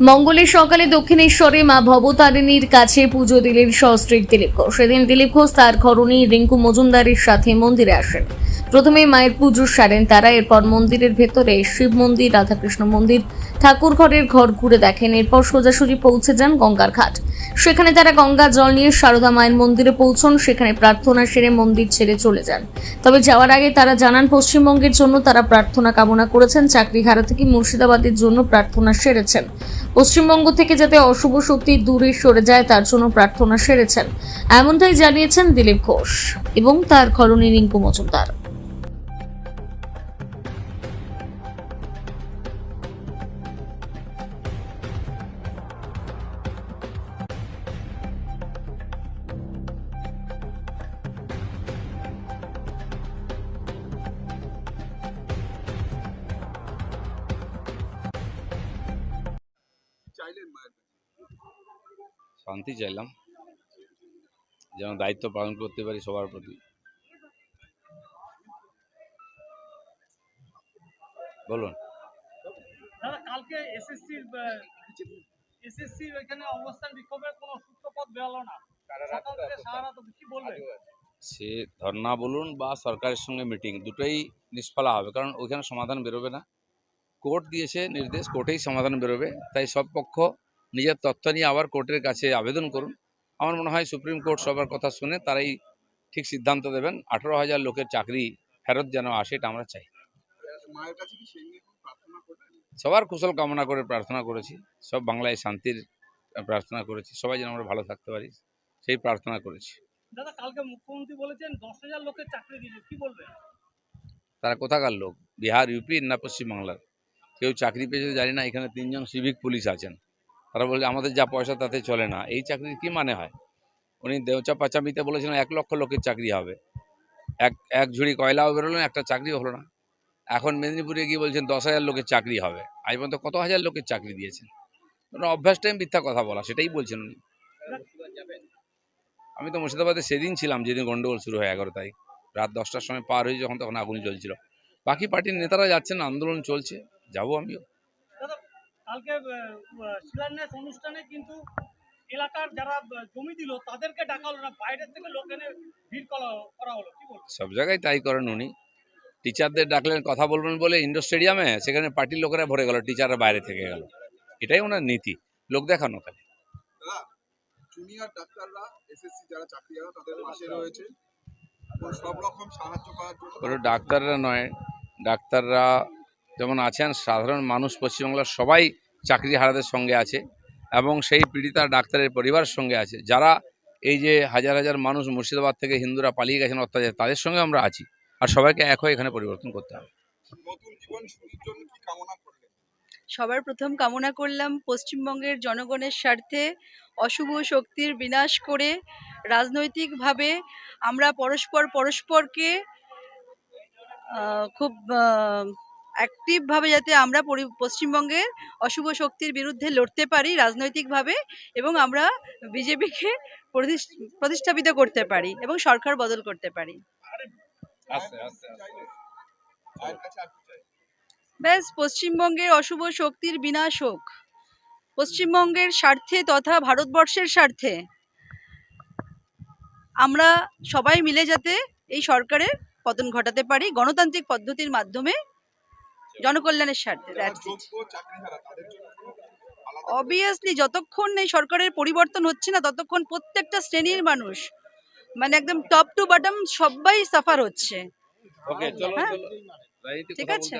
মঙ্গলের সকালে দক্ষিণেশ্বরে মা ভবতারিণীর কাছে পুজো দিলেন সস্ত্রীক দিলীপ ঘোষ। সেদিন দিলীপ ঘোষ তার ঘরণী রিঙ্কু মজুমদারের সাথে মন্দিরে আসেন। প্রথমে মায়ের পুজো সারেন তারা, এরপর মন্দিরের ভেতরে শিব মন্দির, রাধাকৃষ্ণ মন্দির ঠাকুর ঘরের ঘর ঘুরে দেখেন। এরপর সোজাসুজি পৌঁছে যান গঙ্গার ঘাট। সেখানে তারা গঙ্গা জল নিয়ে সারদা মায়ের মন্দিরে পৌঁছন, সেখানে প্রার্থনা সেরে মন্দির ছেড়ে চলে যান। তবে যাওয়ার আগে তারা জানান, পশ্চিমবঙ্গের জন্য তারা প্রার্থনা কামনা করেছেন চাকরি হারা থেকে মুর্শিদাবাদের জন্য প্রার্থনা সেরেছেন। পশ্চিমবঙ্গ থেকে যাতে অশুভ শক্তি দূরে সরে যায়, তার জন্য প্রার্থনা সেরেছেন। এমনটাই জানিয়েছেন দিলীপ ঘোষ এবং তার ঘরণী রিঙ্কু মজুমদার। শান্তি চাইলাম। যেন দায়িত্ব পালন করতে পারি সবার প্রতি। বলুন। দাদা কালকে এসএসসির এসএসসির ওইখানে অবস্থান বিক্ষোভের কোনো সূত্রপথ বেরোলো না। সে ধর্না বলুন বা সরকারের সঙ্গে মিটিং দুটোই নিষ্ফলা হবে। কারণ ওইখানে সমাধান বেরোবে না। কোর্ট দিয়েছে নির্দেশ কোর্টেই সমাধান বেরোবে। তাই সব পক্ষ নিজের তথ্য নিয়ে আবার কোর্টের কাছে আবেদন করুন। আমার মনে হয় সুপ্রিম কোর্ট সবার কথা শুনে তারাই ঠিক সিদ্ধান্ত দেবেন আঠেরো হাজার লোকের চাকরি ফেরত যেন আসে এটা আমরা চাই। সবার কুশল কামনা করে প্রার্থনা করেছি সব বাংলায় শান্তির প্রার্থনা করেছি সবাই যেন আমরা ভালো থাকতে পারি সেই প্রার্থনা করেছি। দাদা কালকে মুখ্যমন্ত্রী বলেছেন দশ হাজার লোকের চাকরি দিয়েছে কি বলবেন? তারা কোথাকার লোক? বিহার ইউপি না পশ্চিমবাংলার? কেউ চাকরি পেয়েছে জানি না এখানে তিনজন সিভিক পুলিশ আছেন। তারা বলছে, আমাদের যা পয়সা তাতে চলে না। এই চাকরির কি মানে হয়? উনি দেওচা পাচামিতে বলেছিলেন, এক লক্ষ লোকের চাকরি হবে। এক এক ঝুড়ি কয়লাও বেরোলো, একটা চাকরিও হলো না। এখন মেদিনীপুরে গিয়ে বলছেন, দশ হাজার লোকের চাকরি হবে। আজ পর্যন্ত কত হাজার লোকের চাকরি দিয়েছেন? ওনার অভ্যাস টাইম মিথ্যা কথা বলা, সেটাই বলছেন উনি। আমি তো মুর্শিদাবাদে সেদিন ছিলাম, যেদিন গন্ডগোল শুরু হয় এগারো তারিখ। রাত দশটার সময় পার হয়ে যখন, তখন আগুন জ্বলছিল। বাকি পার্টির নেতারা যাচ্ছেন, আন্দোলন চলছে, যাব আমিও। কালকে শিলান্যাস অনুষ্ঠানে কিন্তু এলাকার যারা জমি দিল তাদেরকে ডাকা হলো না বাইরের থেকে লোক এনে ভিড় করা হলো কি সব জায়গায় তাই করেন উনি। টিচারদের ডাকলেন কথা বলবেন বলে ইন্ডোর স্টেডিয়ামে সেখানে পার্টির লোকেরা ভরে গেল টিচাররা বাইরে থেকে গেল। এটাই ওনার নীতি। লোক দেখানো খালি জুনিয়র ডাক্তাররা এসএসসি যারা চাকরি তাদের পাশে রয়েছে। সব রকম সাহায্য করার জন্য ডাক্তাররা নয়। ডাক্তাররা যেমন আছেন সাধারণ মানুষ পশ্চিমবাংলার সবাই চাকরি হারাদের সঙ্গে আছে এবং সেই পীড়িতা ডাক্তারের পরিবারের সঙ্গে আছে। যারা এই যে হাজার হাজার মানুষ মুর্শিদাবাদ থেকে হিন্দুরা পালিয়ে গেছেন অত্যাচার তাদের সঙ্গে আমরা আছি আর সবাইকে এক হয়ে এখানে পরিবর্তন করতে হবে। নতুন জীবন শুরুর জন্য কি কামনা করলেন? সবার প্রথম কামনা করলাম পশ্চিমবঙ্গের জনগণের স্বার্থে অশুভ শক্তির বিনাশ করে রাজনৈতিকভাবে আমরা পরস্পর পরস্পরকে খুব অ্যাক্টিভভাবে যাতে আমরা পশ্চিমবঙ্গের অশুভ শক্তির বিরুদ্ধে লড়তে পারি রাজনৈতিকভাবে এবং আমরা বিজেপিকে প্রতিষ্ঠাপিত করতে পারি এবং সরকার বদল করতে পারি? ব্যাস পশ্চিমবঙ্গের অশুভ শক্তির বিনাশ হোক। পশ্চিমবঙ্গের স্বার্থে তথা ভারতবর্ষের স্বার্থে আমরা সবাই মিলে যাতে এই সরকারের পতন ঘটাতে পারি গণতান্ত্রিক পদ্ধতির মাধ্যমে জনকল্যাণের স্বার্থে দ্যাটস ইট অবভিয়াসলি যতক্ষণ এই সরকারের পরিবর্তন হচ্ছে না ততক্ষণ প্রত্যেকটা শ্রেণির মানুষ মানে একদম টপ টু বটম সবাই সাফার হচ্ছে হ্যাঁ। ঠিক আছে।